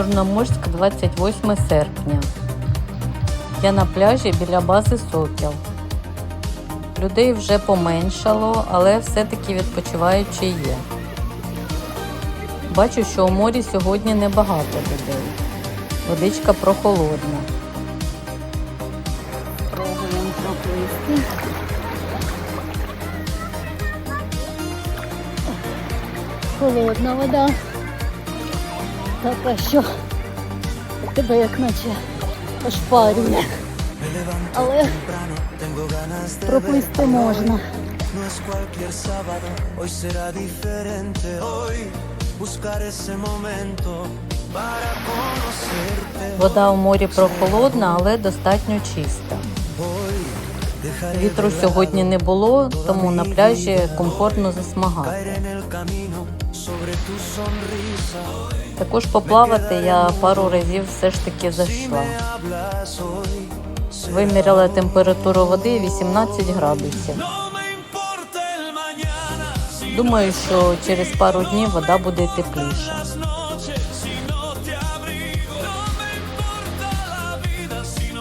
Чорноморськ, 28 серпня. Я на пляжі біля бази Сокіл. Людей вже поменшало, але все-таки відпочиваючі є. Бачу, що у морі сьогодні небагато людей. Водичка прохолодна. Пробуємо проплисти. Холодна вода. Така що тебе як наче ошпарює. Але проплисти можна. No es cualquier sábado, hoy será diferente. Hoy buscar ese momento para conocerte. Вода у морі прохолодна, але достатньо чиста. Вітру сьогодні не було, тому на пляжі комфортно засмагати. Також поплавати я пару разів все ж таки зайшла. Виміряла температуру води 18 градусів. Думаю, що через пару днів вода буде тепліша.